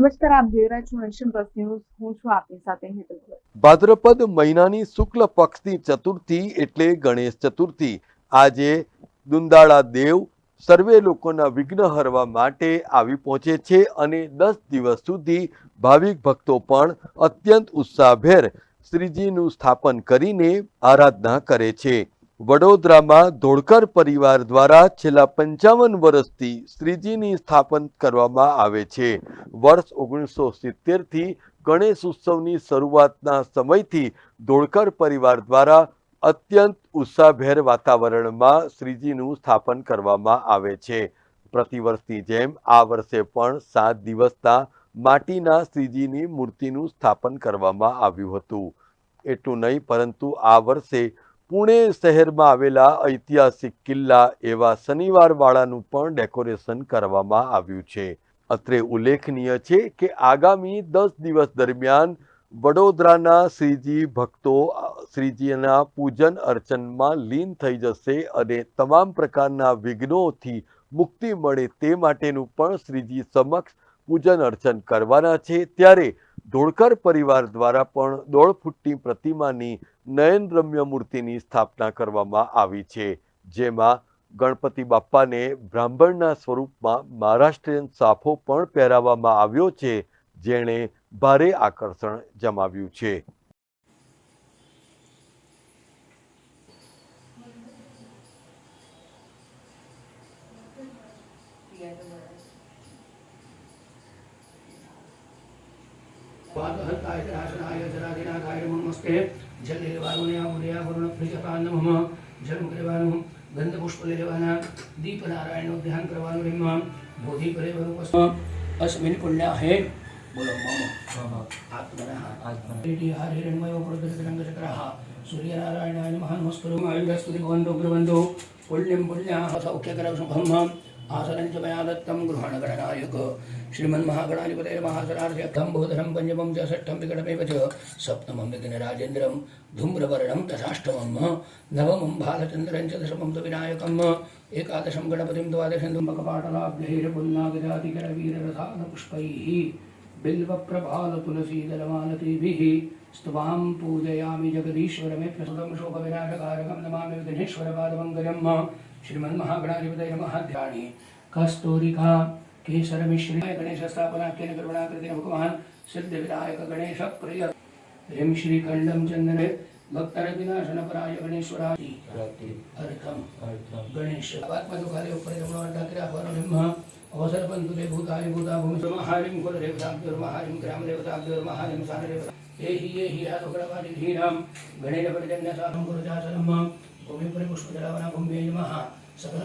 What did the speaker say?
નમસ્કાર, આપ જોઈ રહ્યા છો નેશન પ્લસ ન્યૂઝ. હું છું આપની સાથે ભાદ્રપદ મહિનાની શુક્લ પક્ષની ચતુર્થી એટલે ગણેશ ચતુર્થી. આજે દુંદાળા દેવ સર્વે લોકોના વિઘ્ન હરવા માટે આવી પહોંચે છે અને દસ દિવસ સુધી ભાવિક ભક્તો પણ અત્યંત ઉત્સાહભેર શ્રીજીનું સ્થાપન કરીને આરાધના કરે છે. વડોદરામાં ધોળકર પરિવાર દ્વારા છેલ્લા પંચાવન વર્ષથી શ્રીજીની સ્થાપન કરવામાં આવે છે. વર્ષ ઓગણીસો સિત્તેરથી ગણેશ ઉત્સવની શરૂઆતના સમયથી ધોળકર પરિવાર દ્વારા અત્યંત ઉત્સાહભેર વાતાવરણમાં શ્રીજીનું સ્થાપન કરવામાં આવે છે. પ્રતિવર્ષની જેમ આ વર્ષે પણ સાત દિવસના માટીના શ્રીજીની મૂર્તિનું સ્થાપન કરવામાં આવ્યું હતું. એટલું નહીં, પરંતુ આ વર્ષે પુણે શહેરમાં આવેલા ઐતિહાસિક કિલ્લા એવા શનિવારવાળાનું પણ ડેકોરેશન કરવામાં આવ્યું છે. અત્રે ઉલ્લેખનીય છે કે આગામી દસ દિવસ દરમિયાન વડોદરાના શ્રીજી ભક્તો, શ્રીજીના પૂજન અર્ચનમાં લીન થઈ જશે અને તમામ પ્રકારના વિઘ્નોથી મુક્તિ મળે તે માટેનું પણ શ્રીજી સમક્ષ પૂજન અર્ચન કરવાના છે. ત્યારે ધોળકર પરિવાર દ્વારા પણ દોઢ ફૂટની પ્રતિમાની નયનરમ્ય મૂર્તિની સ્થાપના કરવામાં આવી છે, જેમાં ગણપતિ બાપ્પાને બ્રાહ્મણના સ્વરૂપમાં મહારાષ્ટ્રીયન સાફો પણ પહેરાવવામાં આવ્યો છે, જેણે ભારે આકર્ષણ જમાવ્યું છે. वादहन्ताय जरासनाय जरादिनाथाय नमस्ते जलनिर्वाणुनयामुदयावरुणप्रियकान् नमः जलमुग्रेवाणु गन्धपुष्पलेवाना दीपनारायणोद्यान करवानु रिम्मा बोधिपरेवरूपस्म अस्मिन् पुण्याहे बोलो मम आत्मनः रेडी हर हिरण्मयो पुरुषरङ्गचक्रः सूर्यनारायणाय नमः नमस्कुरु आयुधस्तुति भवन्तो ब्रुवन्तो पुण्यं पुण्याः सौख्यकरं शुभम् आसनं च मया दत्तं गृहणगणनायक श्रीमन्महागणाधिपते महासनार्थ्यर्थं बोधनं पञ्चमं च षष्ठं विकटमेव च सप्तमं विघ्नराजेन्द्रं धूम्रवर्णं तथाष्टमं नवमं बालचन्द्रं च दशमं तु विनायकम् एकादशं गणपतिं द्वादशं तुम्बकपाटलाभ्यैरपुल्लागिरातिकरवीररथानपुष्पैः बिल्वप्रभालतुलसीदलमालतीभिः स्तवां पूजयामि जगदीश्वरमेप्यसुतं शोकविनाशकारकं नमामि विघ्नेश्वरपादमङ्गलम्। श्रीमन्महागणाधिपतये नमः ध्यानि कस्तूरिका केसरमिश्री गणेशस्थापनाख्येन करुणाकृतेन भगवान् सिद्धिविनायक गणेशप्रिय। ह्रीं श्रीखण्डं चन्दने भक्तरविनाशनपराय गणेश्वराय। अर्थं गणेश। અવસર પંચુરે ભૂતાય ભૂતા ભૂમિ હારિમ કુલ રેવતાબ્દુર્મ હારિમ ગ્રામ રેવતાબ્દુર્મ હારિમ સાર રેવતા એ હિ એ હિ આ ધીરામ ગણેશ પ્રજન્ય સાધમ ગુરુજાસનમ ભૂમિ પરિપુષ્પ જળાવના ભૂમિ નમઃ સકલ